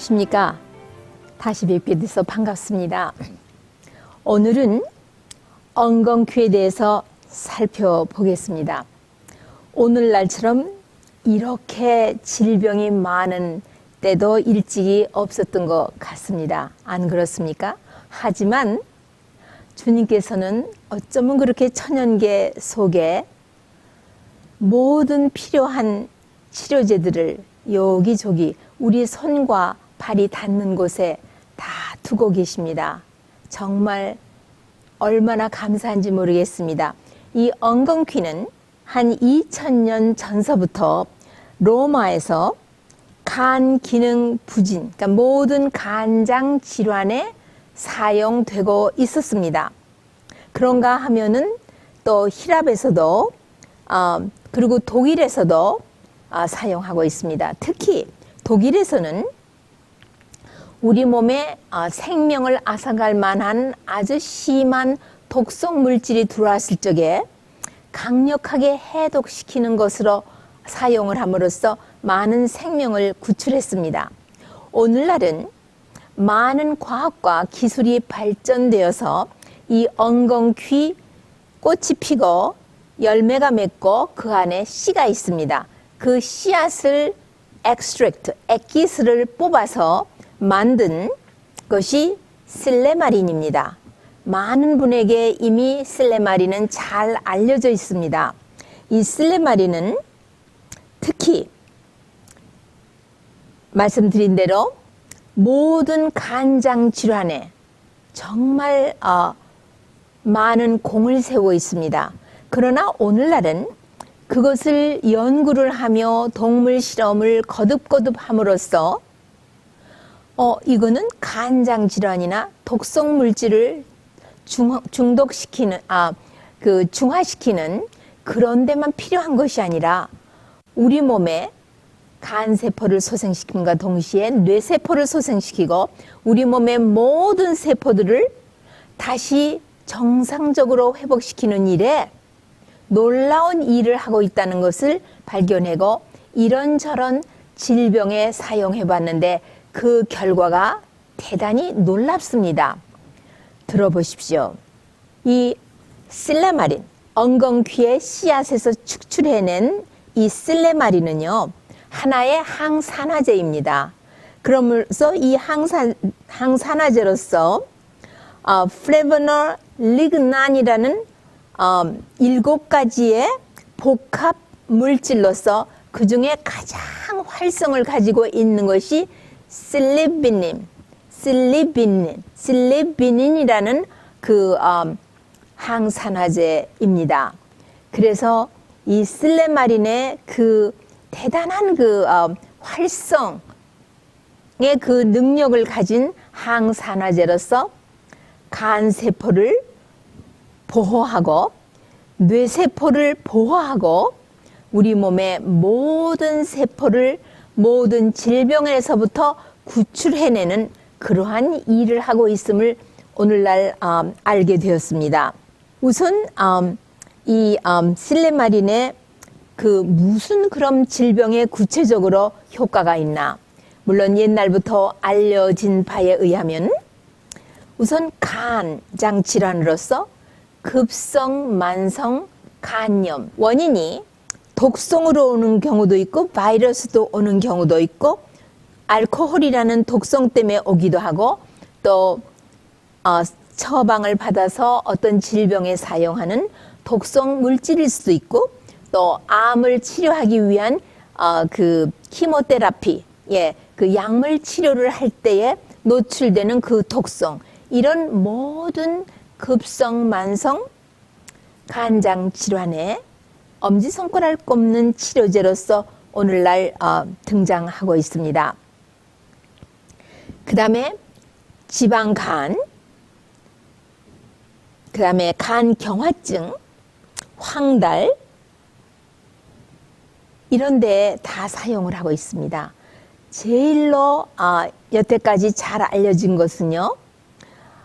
안녕하십니까. 다시 뵙게 돼서 반갑습니다. 오늘은 엉겅퀴에 대해서 살펴보겠습니다. 오늘날처럼 이렇게 질병이 많은 때도 일찍이 없었던 것 같습니다. 안 그렇습니까? 하지만 주님께서는 어쩌면 그렇게 천연계 속에 모든 필요한 치료제들을 여기저기 우리 손과 발이 닿는 곳에 다 두고 계십니다. 정말 얼마나 감사한지 모르겠습니다. 이 엉겅퀴는 한 2000년 전서부터 로마에서 간 기능 부진, 그러니까 모든 간장 질환에 사용되고 있었습니다. 그런가 하면은 또 히랍에서도 어, 그리고 독일에서도 어, 사용하고 있습니다. 특히 독일에서는 우리 몸에 어, 생명을 앗아갈 만한 아주 심한 독성 물질이 들어왔을 적에 강력하게 해독시키는 것으로 사용을 함으로써 많은 생명을 구출했습니다. 오늘날은 많은 과학과 기술이 발전되어서 이 엉겅퀴 꽃이 피고 열매가 맺고 그 안에 씨가 있습니다. 그 씨앗을 엑스트랙트, 액기스를 뽑아서 만든 것이 슬레마린입니다. 많은 분에게 이미 슬레마린은 잘 알려져 있습니다. 이 슬레마린은 특히 말씀드린 대로 모든 간장 질환에 정말 어, 많은 공을 세우고 있습니다. 그러나 오늘날은 그것을 연구를 하며 동물 실험을 거듭거듭 함으로써 어, 이거는 간장 질환이나 독성 물질을 중, 중독시키는, 아, 그 중화시키는 그런 데만 필요한 것이 아니라 우리 몸에 간세포를 소생시킴과 동시에 뇌세포를 소생시키고 우리 몸의 모든 세포들을 다시 정상적으로 회복시키는 일에 놀라운 일을 하고 있다는 것을 발견하고 이런저런 질병에 사용해 봤는데 그 결과가 대단히 놀랍습니다. 들어보십시오. 이 슬레마린, 엉겅퀴의 씨앗에서 축출해낸 이 슬레마린은요, 하나의 항산화제입니다. 그러면서 이 항산, 항산화제로서 어, 플레버널 리그난이라는 어, 일곱 가지의 복합 물질로서 그 중에 가장 활성을 가지고 있는 것이 실리비닌, 실리비닌, 실리비닌이라는 그 어, 항산화제입니다. 그래서 이 슬레마린의 그 대단한 그 어, 활성의 그 능력을 가진 항산화제로서 간세포를 보호하고 뇌세포를 보호하고 우리 몸의 모든 세포를 모든 질병에서부터 구출해내는 그러한 일을 하고 있음을 오늘날 음, 알게 되었습니다. 우선 음, 이 음, 실레마린의 그 무슨 그런 질병에 구체적으로 효과가 있나? 물론 옛날부터 알려진 바에 의하면 우선 간장 질환으로서 급성 만성 간염 원인이 독성으로 오는 경우도 있고 바이러스도 오는 경우도 있고 알코올이라는 독성 때문에 오기도 하고 또 어, 처방을 받아서 어떤 질병에 사용하는 독성 물질일 수도 있고 또 암을 치료하기 위한 어, 그 키모테라피 예, 그 약물 치료를 할 때에 노출되는 그 독성 이런 모든 급성 만성 간장 질환에 엄지손가락을 꼽는 치료제로서 오늘날 어, 등장하고 있습니다. 그 다음에 지방간, 그 다음에 간경화증, 황달, 이런 데다 사용을 하고 있습니다. 제일로 어, 여태까지 잘 알려진 것은요,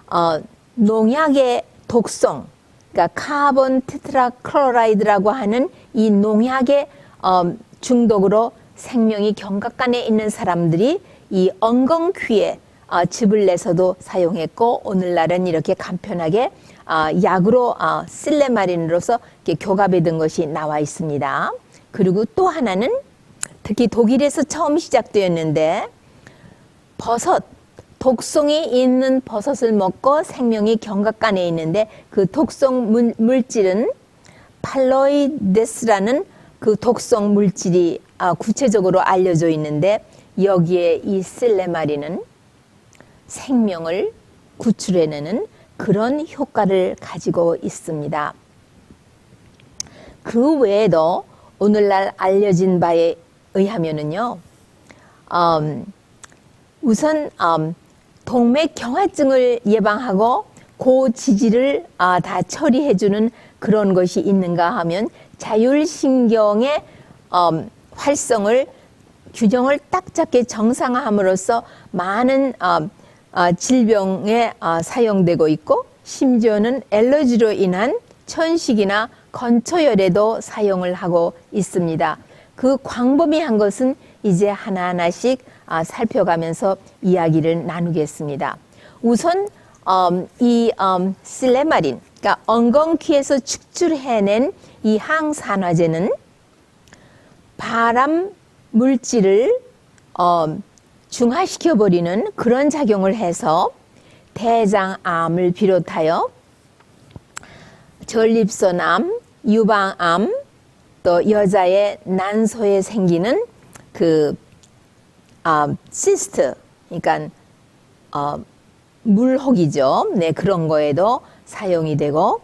어, 농약의 독성, 그러니까 카본 테트라클로라이드라고 하는 이 농약의 어, 중독으로 생명이 경각간에 있는 사람들이 이 엉겅퀴에 어, 즙을 내서도 사용했고 오늘날은 이렇게 간편하게 어, 약으로 어, 실레마린으로서 교갑에 든 것이 나와 있습니다. 그리고 또 하나는 특히 독일에서 처음 시작되었는데 버섯, 독성이 있는 버섯을 먹고 생명이 경각간에 있는데 그 독성 물, 물질은 팔로이데스라는 그 독성 물질이 아, 구체적으로 알려져 있는데 여기에 이 실레마리는 생명을 구출해내는 그런 효과를 가지고 있습니다. 그 외에도 오늘날 알려진 바에 의하면은요, 음, 우선 음, 동맥 경화증을 예방하고 고지질을 아, 다 처리해주는 그런 것이 있는가 하면 자율신경의 음, 활성을 균형을 딱 잡게 정상화함으로써 많은 어, 어, 질병에 어, 사용되고 있고 심지어는 엘러지로 인한 천식이나 건초열에도 사용을 하고 있습니다. 그 광범위한 것은 이제 하나하나씩 아, 살펴가면서 이야기를 나누겠습니다. 우선 음, 이 음, 실레마린, 그러니까 엉겅퀴에서 축출해낸 이 항산화제는 발암 물질을 어, 중화시켜 버리는 그런 작용을 해서 대장암을 비롯하여 전립선암, 유방암, 또 여자의 난소에 생기는 그 아, 시스트, 그러니까 어, 물혹이죠. 네 그런 거에도 사용이 되고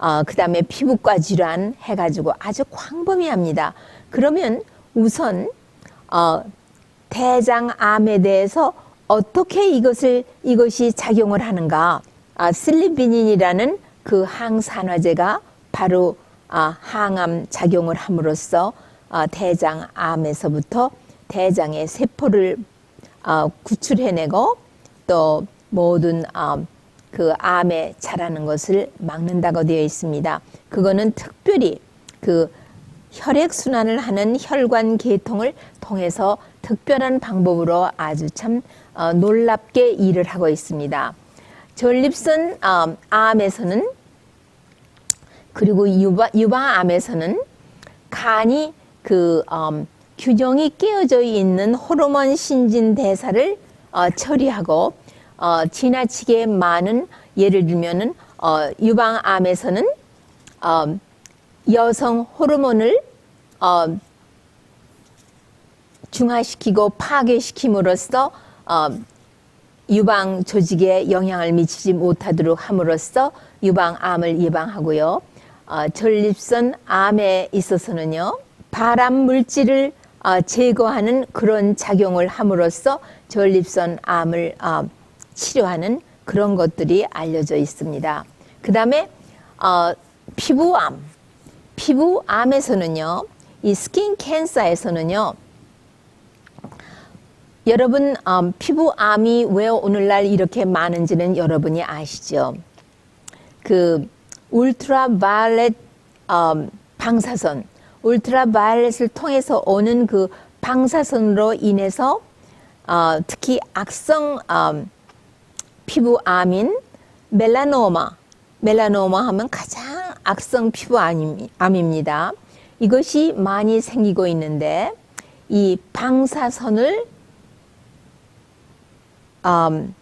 어, 그 다음에 피부과 질환 해가지고 아주 광범위합니다. 그러면 우선 어, 대장암에 대해서 어떻게 이것을 이것이 작용을 하는가? 아, 슬리비닌이라는 그 항산화제가 바로 아, 항암 작용을 함으로써 아, 대장암에서부터 대장의 세포를 아, 구출해내고 또 모든 아, 그 암에 자라는 것을 막는다고 되어 있습니다. 그거는 특별히 그 혈액 순환을 하는 혈관 계통을 통해서 특별한 방법으로 아주 참 어, 놀랍게 일을 하고 있습니다. 전립선 어, 암에서는 그리고 유방, 유방암에서는 간이 그 음, 균형이 깨어져 있는 호르몬 신진 대사를 어, 처리하고 어, 지나치게 많은 예를 들면은 어, 유방암에서는 어, 여성 호르몬을 어, 중화시키고 파괴시킴으로써 어, 유방 조직에 영향을 미치지 못하도록 함으로써 유방암을 예방하고요. 어, 전립선 암에 있어서는요. 발암 물질을 어, 제거하는 그런 작용을 함으로써 전립선 암을 어, 치료하는 그런 것들이 알려져 있습니다. 그 다음에 어, 피부암, 피부암에서는요, 이 스킨 캔서에서는요, 여러분 음, 피부암이 왜 오늘날 이렇게 많은지는 여러분이 아시죠? 그 울트라바이올렛 음, 방사선, 울트라바이올렛을 통해서 오는 그 방사선으로 인해서 어, 특히 악성 음, 피부암인 멜라노마, 멜라노마 하면 가장 악성 피부암입니다. 이것이 많이 생기고 있는데 이 방사선을 음,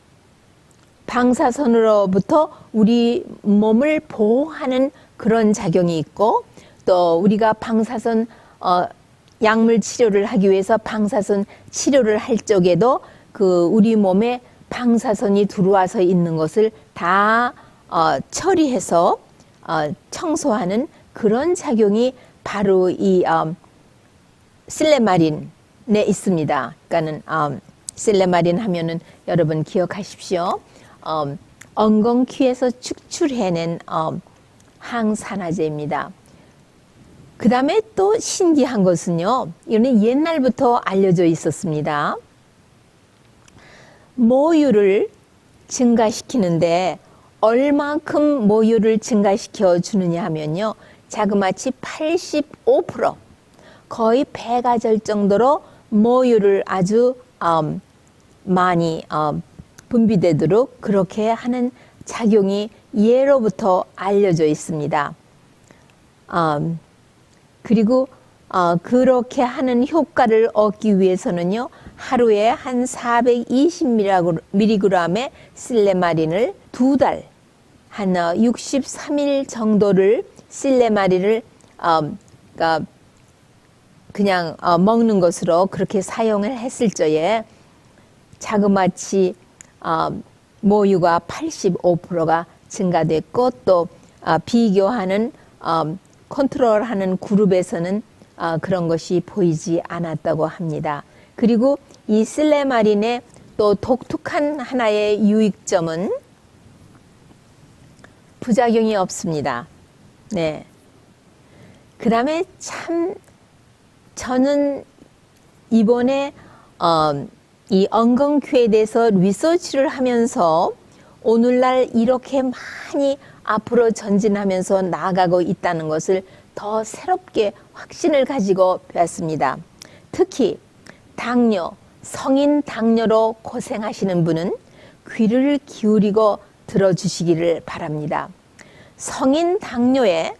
방사선으로부터 우리 몸을 보호하는 그런 작용이 있고 또 우리가 방사선 어, 약물 치료를 하기 위해서 방사선 치료를 할 적에도 그 우리 몸에 방사선이 들어와서 있는 것을 다 어, 처리해서 어, 청소하는 그런 작용이 바로 이 음, 실레마린에 있습니다. 그러니까는 음, 실레마린 하면은 여러분 기억하십시오. 음, 엉겅퀴에서 축출해낸 음, 항산화제입니다. 그 다음에 또 신기한 것은요, 이거는 옛날부터 알려져 있었습니다. 모유를 증가시키는데 얼마큼 모유를 증가시켜 주느냐 하면요. 자그마치 85% 거의 배가 될 정도로 모유를 아주 음, 많이 어, 분비되도록 그렇게 하는 작용이 예로부터 알려져 있습니다. 음, 그리고 어, 그렇게 하는 효과를 얻기 위해서는요, 하루에 한 420mg의 실레마린을 두 달, 한 63일 정도를 실레마린을 어, 그러니까 그냥 어, 먹는 것으로 그렇게 사용을 했을 적에 자그마치 어, 모유가 85%가 증가됐고 또 어, 비교하는 어, 컨트롤하는 그룹에서는 어, 그런 것이 보이지 않았다고 합니다. 그리고 이 슬레마린의 또 독특한 하나의 유익점은 부작용이 없습니다. 네. 그 다음에 참 저는 이번에 어, 이 엉겅퀴에 대해서 리서치를 하면서 오늘날 이렇게 많이 앞으로 전진하면서 나아가고 있다는 것을 더 새롭게 확신을 가지고 배웠습니다. 특히 당뇨, 성인 당뇨로 고생하시는 분은 귀를 기울이고 들어주시기를 바랍니다. 성인 당뇨에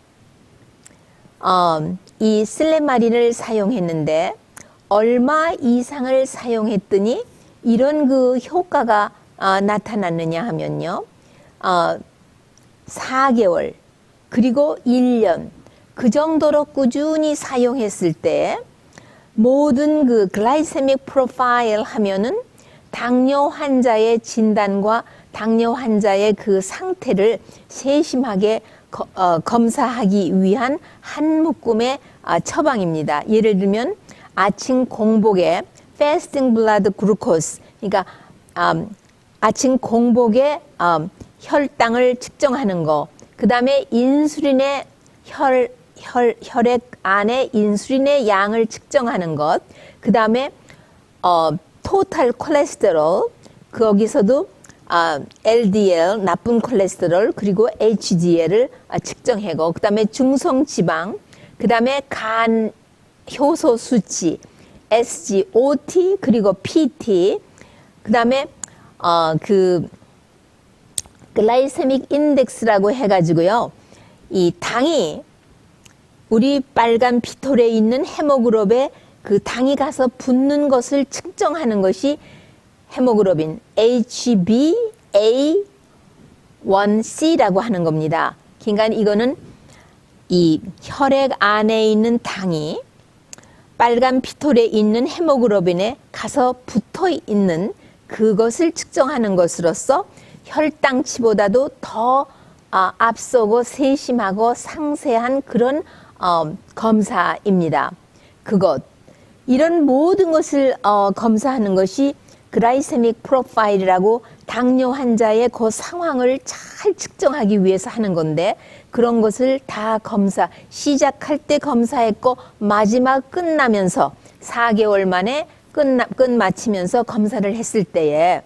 어, 이 슬레마린을 사용했는데 얼마 이상을 사용했더니 이런 그 효과가 어, 나타났느냐 하면요. 어, 4개월 그리고 1년 그 정도로 꾸준히 사용했을 때 모든 그 글라이세믹 프로파일 하면은 당뇨 환자의 진단과 당뇨 환자의 그 상태를 세심하게 거, 어, 검사하기 위한 한 묶음의 아, 처방입니다. 예를 들면 아침 공복에 fasting blood glucose, 그러니까 음, 아침 공복에 음, 혈당을 측정하는 거, 그 다음에 인슐린의 혈, 혈, 혈액 안에 인슐린의 양을 측정하는 것, 그 다음에 어, 토탈 콜레스테롤, 거기서도 아, LDL 나쁜 콜레스테롤 그리고 HDL을 아, 측정하고. 그다음에 중성 지방. 그다음에 간 효소 수치 SGOT 그리고 PT 그다음에 어, 그 글라이세믹 인덱스라고 해가지고요 이 당이 우리 빨간 피톨에 있는 헤모그룹에 그 당이 가서 붙는 것을 측정하는 것이 헤모그로빈 HbA1c라고 하는 겁니다. 그러니까 이거는 이 혈액 안에 있는 당이 빨간 피톨에 있는 헤모그로빈에 가서 붙어 있는 그것을 측정하는 것으로서 혈당치보다도 더 어, 앞서고 세심하고 상세한 그런 어, 검사입니다. 그것 이런 모든 것을 어, 검사하는 것이 그라이세믹 프로파일이라고 당뇨 환자의 그 상황을 잘 측정하기 위해서 하는 건데 그런 것을 다 검사 시작할 때 검사했고 마지막 끝나면서 4개월 만에 끝나, 끝 마치면서 검사를 했을 때에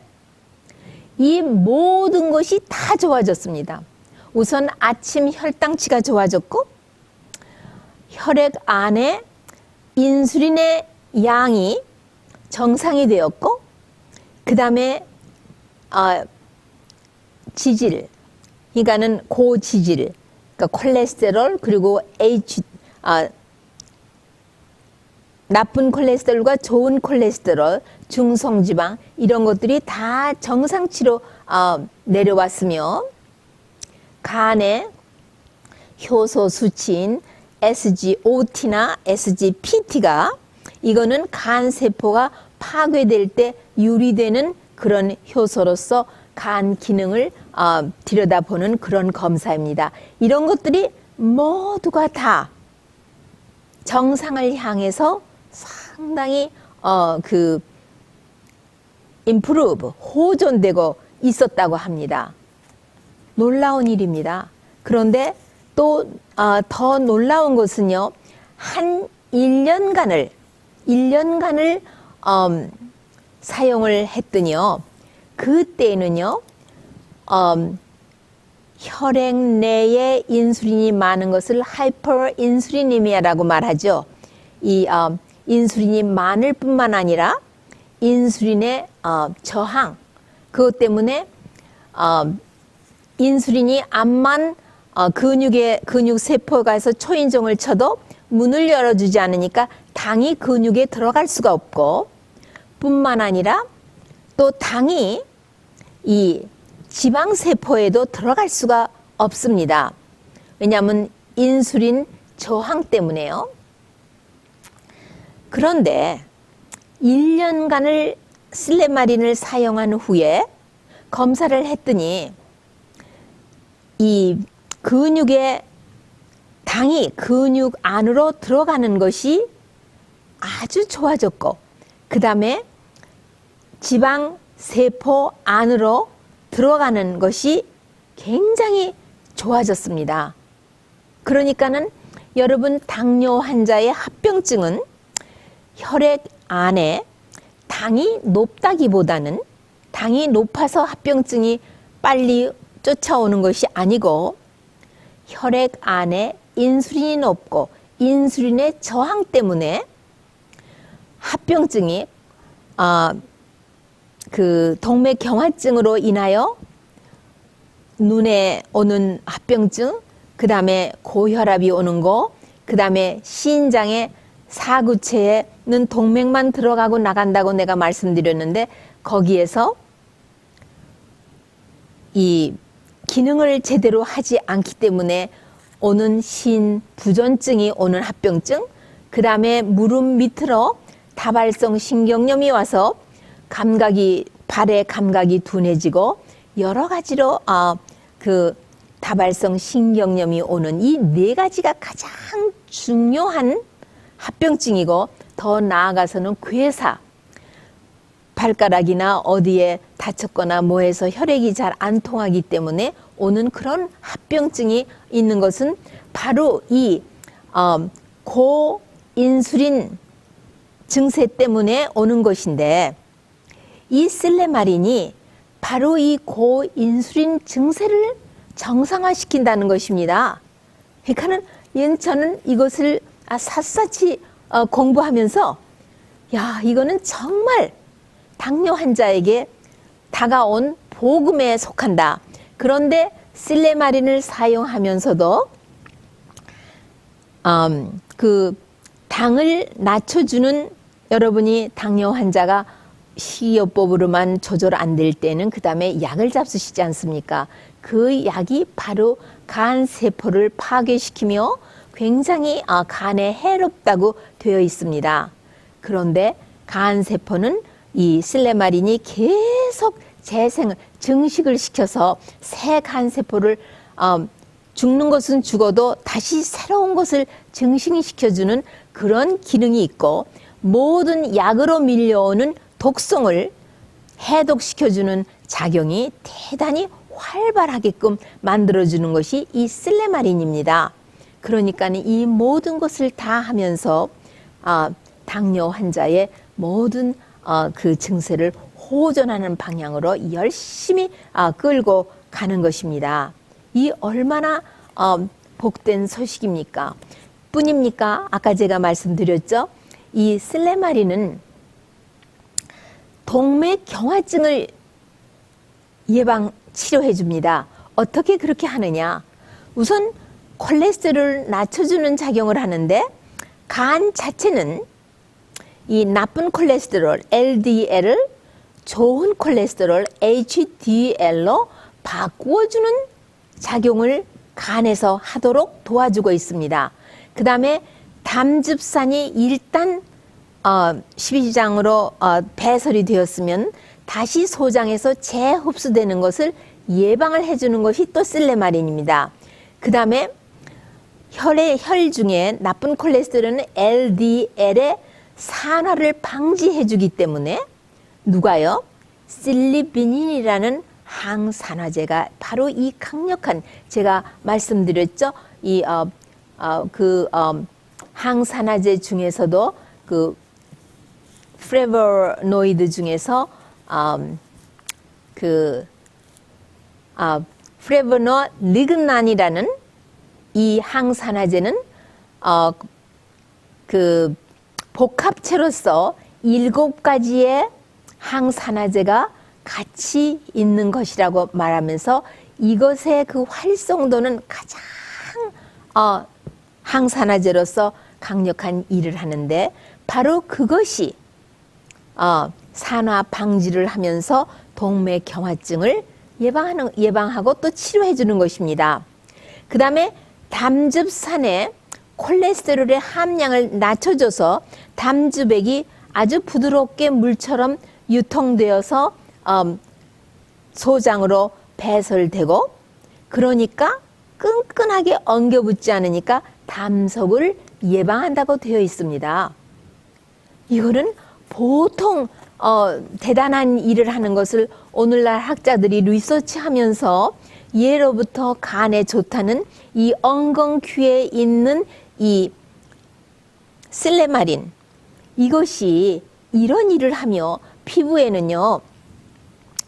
이 모든 것이 다 좋아졌습니다. 우선 아침 혈당치가 좋아졌고 혈액 안에 인슐린의 양이 정상이 되었고 그 다음에 어, 지질, 그러니까는 고지질, 그러니까 콜레스테롤 그리고 H 어, 나쁜 콜레스테롤과 좋은 콜레스테롤, 중성지방 이런 것들이 다 정상치로 어, 내려왔으며 간에 효소 수치인 SGOT나 SGPT가 이거는 간 세포가 파괴될 때 유리되는 그런 효소로서 간 기능을 어, 들여다보는 그런 검사입니다. 이런 것들이 모두가 다 정상을 향해서 상당히 어, 그 improve 호전되고 있었다고 합니다. 놀라운 일입니다. 그런데 또더 어, 놀라운 것은요. 한 1년간을 1년간을 음, 사용을 했더니요. 그때는요. 음, 혈액 내에 인슐린이 많은 것을 하이퍼 인슐리니미아라고 말하죠. 이 어, 인슐린이 많을 뿐만 아니라 인슐린의 어, 저항 그것 때문에 어, 인슐린이 암만 어, 근육의 근육 세포가 해서 초인종을 쳐도 문을 열어주지 않으니까 당이 근육에 들어갈 수가 없고 뿐만 아니라 또 당이 이 지방 세포에도 들어갈 수가 없습니다. 왜냐하면 인슐린 저항 때문에요. 그런데 1년간을 슬레마린을 사용한 후에 검사를 했더니 이 근육에 당이 근육 안으로 들어가는 것이 아주 좋아졌고 그 다음에 지방 세포 안으로 들어가는 것이 굉장히 좋아졌습니다. 그러니까는 여러분 당뇨 환자의 합병증은 혈액 안에 당이 높다기보다는 당이 높아서 합병증이 빨리 쫓아오는 것이 아니고 혈액 안에 인슐린이 높고 인슐린의 저항 때문에 합병증이 아, 그 동맥 경화증으로 인하여 눈에 오는 합병증, 그 다음에 고혈압이 오는 거, 그 다음에 신장에 사구체에 는 동맥만 들어가고 나간다고 내가 말씀드렸는데 거기에서 이 기능을 제대로 하지 않기 때문에 오는 신 부전증이 오는 합병증, 그 다음에 무릎 밑으로 다발성 신경염이 와서 감각이 발의 감각이 둔해지고 여러 가지로 어, 그 다발성 신경염이 오는 이 네 가지가 가장 중요한 합병증이고 더 나아가서는 괴사 발가락이나 어디에 다쳤거나 뭐해서 혈액이 잘 안 통하기 때문에 오는 그런 합병증이 있는 것은 바로 이 어, 고인슐린 증세 때문에 오는 것인데 이 슬레마린이 바로 이 고인슐린 증세를 정상화시킨다는 것입니다. 그러니까는 저는 이것을 아, 샅샅이 어, 공부하면서 야 이거는 정말 당뇨 환자에게 다가온 복음에 속한다. 그런데 실레마린을 사용하면서도 음, 그 당을 낮춰주는 여러분이 당뇨 환자가 식이요법으로만 조절 안 될 때는 그 다음에 약을 잡수시지 않습니까? 그 약이 바로 간 세포를 파괴시키며 굉장히 아, 간에 해롭다고 되어 있습니다. 그런데 간 세포는 이 실레마린이 계속 재생을 증식을 시켜서 새 간 세포를 어, 죽는 것은 죽어도 다시 새로운 것을 증식시켜주는 그런 기능이 있고 모든 약으로 밀려오는 독성을 해독시켜주는 작용이 대단히 활발하게끔 만들어주는 것이 이 슬레마린입니다. 그러니까 이 모든 것을 다 하면서 아, 당뇨 환자의 모든 어, 그 증세를 호전하는 방향으로 열심히 아, 끌고 가는 것입니다. 이 얼마나 어, 복된 소식입니까? 뿐입니까? 아까 제가 말씀드렸죠. 이 슬레마린은 동맥 경화증을 예방 치료해 줍니다. 어떻게 그렇게 하느냐? 우선 콜레스테롤을 낮춰주는 작용을 하는데 간 자체는 이 나쁜 콜레스테롤 LDL을 좋은 콜레스테롤 HDL로 바꾸어주는 작용을 간에서 하도록 도와주고 있습니다. 그 다음에 담즙산이 일단 어, 십이지장으로 어, 배설이 되었으면 다시 소장에서 재흡수되는 것을 예방을 해주는 것이 또 슬레마린입니다. 그 다음에 혈의 혈 중에 나쁜 콜레스테롤은 LDL의 산화를 방지해 주기 때문에 누가요? 실리비닌이라는 항산화제가 바로 이 강력한 제가 말씀드렸죠. 이 어, 어, 항산화제 중에서도 그 프레버노이드 중에서 음, 그 아, 프레버노 리그난이라는 이 항산화제는 어, 그 복합체로서 일곱 가지의 항산화제가 같이 있는 것이라고 말하면서 이것의 그 활성도는 가장 어, 항산화제로서 강력한 일을 하는데 바로 그것이 어, 산화 방지를 하면서 동맥 경화증을 예방하는 예방하고 또 치료해 주는 것입니다. 그다음에 담즙산에 콜레스테롤의 함량을 낮춰줘서 담즙액이 아주 부드럽게 물처럼 유통되어서 음, 소장으로 배설되고 그러니까 끈끈하게 엉겨붙지 않으니까 담석을 예방한다고 되어 있습니다. 이거는 보통 어, 대단한 일을 하는 것을 오늘날 학자들이 리서치하면서 예로부터 간에 좋다는 이 엉겅퀴에 있는 이 슬레마린 이것이 이런 일을 하며 피부에는요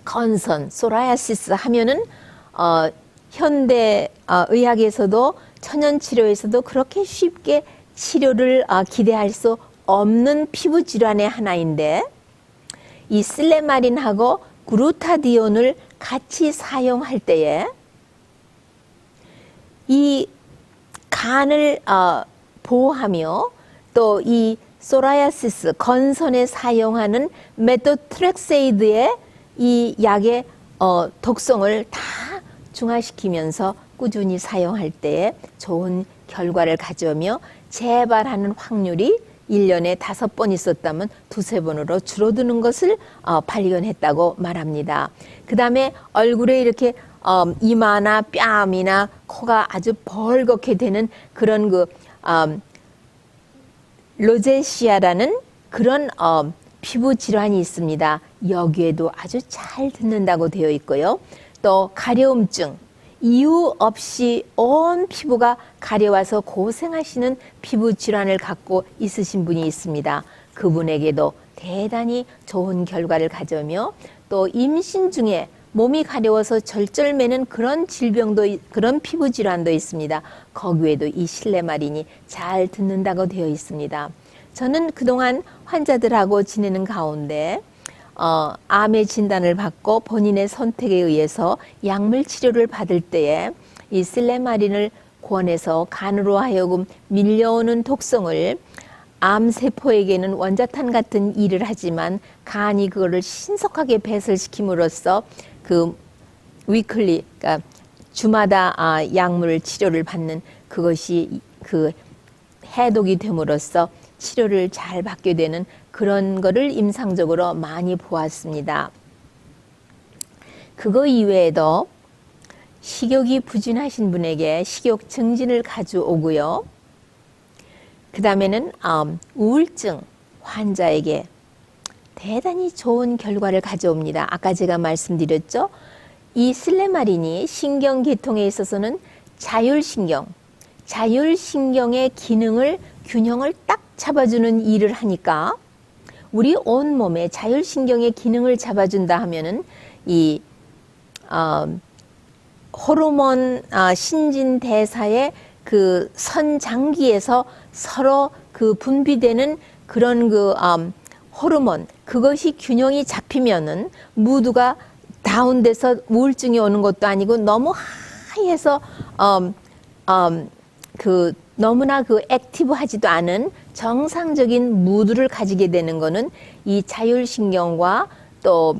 건선 소라야시스 하면은 어, 현대 어, 의학에서도 천연 치료에서도 그렇게 쉽게 치료를 어, 기대할 수 없는 피부 질환의 하나인데 이 슬레마린하고 그루타디온을 같이 사용할 때에 이 간을 어, 보호하며 또 이 소라야시스 건선에 사용하는 메토트렉세이드의 이 약의 어, 독성을 다 중화시키면서 꾸준히 사용할 때 좋은 결과를 가져오며 재발하는 확률이 일년에 다섯 번 있었다면 두세 번으로 줄어드는 것을 어, 발견했다고 말합니다. 그 다음에 얼굴에 이렇게 어, 이마나 뺨이나 코가 아주 벌겋게 되는 그런 그 음, 로제시아라는 그런 어, 피부 질환이 있습니다. 여기에도 아주 잘 듣는다고 되어 있고요. 또 가려움증, 이유 없이 온 피부가 가려와서 고생하시는 피부 질환을 갖고 있으신 분이 있습니다. 그분에게도 대단히 좋은 결과를 가져오며 또 임신 중에 몸이 가려워서 절절매는 그런 질병도 있- 그런 피부 질환도 있습니다. 거기에도 이 실내 마린이 잘 듣는다고 되어 있습니다. 저는 그동안 환자들하고 지내는 가운데 어, 암의 진단을 받고 본인의 선택에 의해서 약물 치료를 받을 때에 이 슬레마린을 권해서 간으로 하여금 밀려오는 독성을 암 세포에게는 원자탄 같은 일을 하지만 간이 그거를 신속하게 배설시킴으로써 그 위클리 그러니까 주마다 아, 약물 치료를 받는 그것이 그 해독이 됨으로써 치료를 잘 받게 되는 그런 거를 임상적으로 많이 보았습니다. 그거 이외에도 식욕이 부진하신 분에게 식욕 증진을 가져오고요. 그 다음에는 음, 우울증 환자에게 대단히 좋은 결과를 가져옵니다. 아까 제가 말씀드렸죠. 이 슬레마린이 신경계통에 있어서는 자율신경, 자율신경의 기능을 균형을 딱 잡아주는 일을 하니까 우리 온 몸의 자율신경의 기능을 잡아준다 하면은 이 어, 호르몬 아, 신진 대사의 그 선장기에서 서로 그 분비되는 그런 그 음, 호르몬 그것이 균형이 잡히면은 무드가 다운돼서 우울증이 오는 것도 아니고 너무 하이해서 음, 음, 그 너무나 그 액티브하지도 않은 정상적인 무드를 가지게 되는 거는 이 자율신경과 또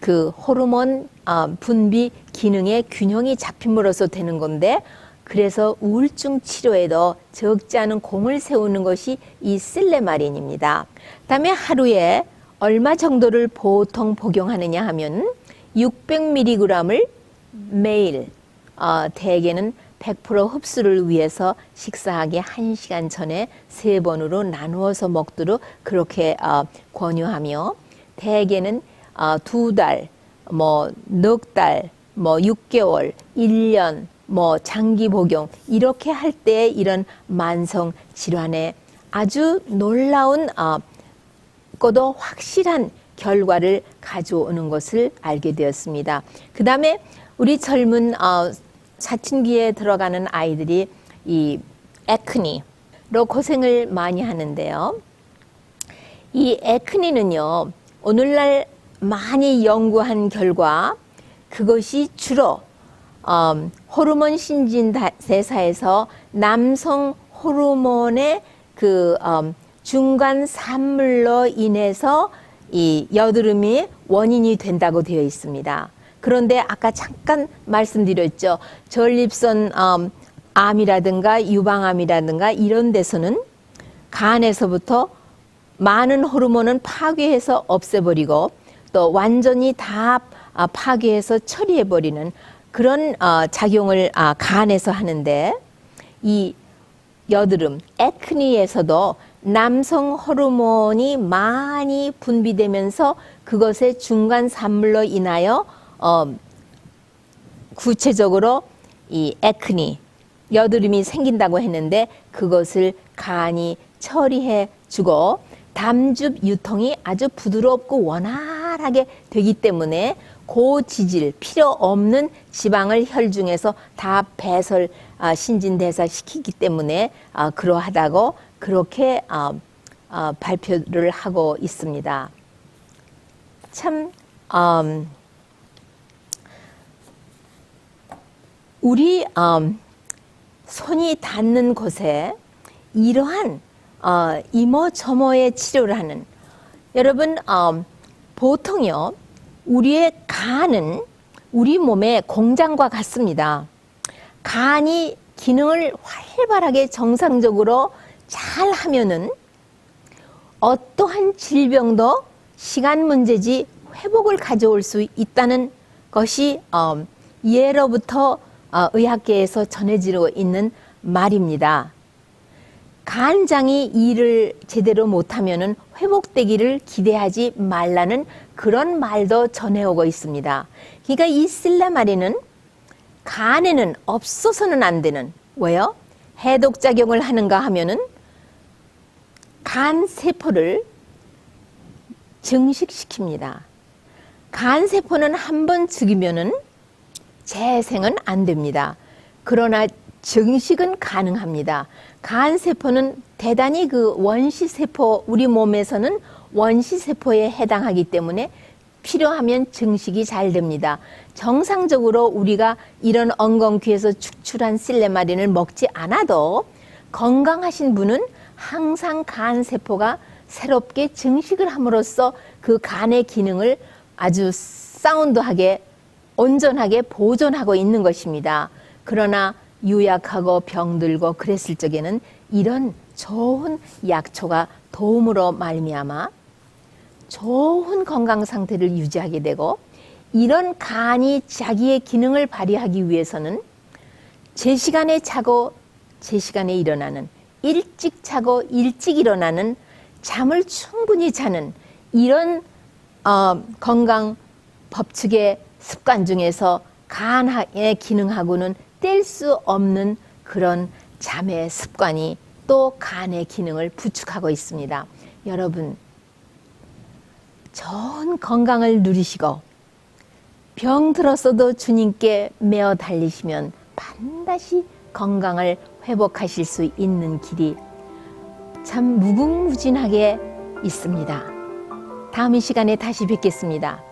그 호르몬 아, 분비 기능의 균형이 잡힘으로써 되는 건데 그래서 우울증 치료에도 적지 않은 공을 세우는 것이 이 슬레마린입니다. 다음에 하루에 얼마 정도를 보통 복용하느냐 하면 600mg을 매일 어, 대개는 100% 흡수를 위해서 식사하기 1시간 전에 세 번으로 나누어서 먹도록 그렇게 어, 권유하며 대개는 어, 두 달, 뭐 넉 달, 뭐 6개월, 1년, 뭐 장기 복용 이렇게 할 때 이런 만성 질환에 아주 놀라운 어, 고도 확실한 결과를 가져오는 것을 알게 되었습니다. 그 다음에 우리 젊은 어, 사춘기에 들어가는 아이들이 이 에크니로 고생을 많이 하는데요. 이 에크니는요, 오늘날 많이 연구한 결과 그것이 주로 음, 호르몬 신진대사에서 남성 호르몬의 그 음, 중간 산물로 인해서 이 여드름이 원인이 된다고 되어 있습니다. 그런데 아까 잠깐 말씀드렸죠. 전립선 음, 암이라든가 유방암이라든가 이런 데서는 간에서부터 많은 호르몬은 파괴해서 없애버리고 또 완전히 다 아, 파괴해서 처리해버리는 그런 어, 작용을 아, 간에서 하는데 이 여드름, 에크니에서도 남성 호르몬이 많이 분비되면서 그것의 중간 산물로 인하여 어, 구체적으로 이 에크니, 여드름이 생긴다고 했는데 그것을 간이 처리해 주고 담즙 유통이 아주 부드럽고 원활하게 되기 때문에 고지질 필요 없는 지방을 혈중에서 다 배설 아, 신진대사 시키기 때문에 아, 그러하다고 그렇게 아, 아, 발표를 하고 있습니다. 참 음, 우리 음, 손이 닿는 곳에 이러한 어, 이모저모의 치료를 하는 여러분 어, 보통요 우리의 간은 우리 몸의 공장과 같습니다. 간이 기능을 활발하게 정상적으로 잘 하면은 어떠한 질병도 시간 문제지 회복을 가져올 수 있다는 것이 어, 예로부터 어, 의학계에서 전해지고 있는 말입니다. 간장이 일을 제대로 못하면은 회복되기를 기대하지 말라는 그런 말도 전해오고 있습니다. 그러니까 이 실레마리는 간에는 없어서는 안 되는 왜요? 해독 작용을 하는가 하면은 간 세포를 증식시킵니다. 간 세포는 한 번 죽이면은 재생은 안 됩니다. 그러나 증식은 가능합니다. 간 세포는 대단히 그 원시 세포 우리 몸에서는 원시 세포에 해당하기 때문에 필요하면 증식이 잘 됩니다. 정상적으로 우리가 이런 엉겅퀴에서 축출한 실레마린을 먹지 않아도 건강하신 분은 항상 간 세포가 새롭게 증식을 함으로써 그 간의 기능을 아주 사운드하게 온전하게 보존하고 있는 것입니다. 그러나 유약하고 병들고 그랬을 적에는 이런 좋은 약초가 도움으로 말미암아 좋은 건강 상태를 유지하게 되고 이런 간이 자기의 기능을 발휘하기 위해서는 제 시간에 자고 제 시간에 일어나는 일찍 자고 일찍 일어나는 잠을 충분히 자는 이런 어, 건강 법칙의 습관 중에서 간의 기능하고는 뗄 수 없는 그런 잠의 습관이 또 간의 기능을 부축하고 있습니다. 여러분, 좋은 건강을 누리시고 병 들었어도 주님께 메어 달리시면 반드시 건강을 회복하실 수 있는 길이 참 무궁무진하게 있습니다. 다음 이 시간에 다시 뵙겠습니다.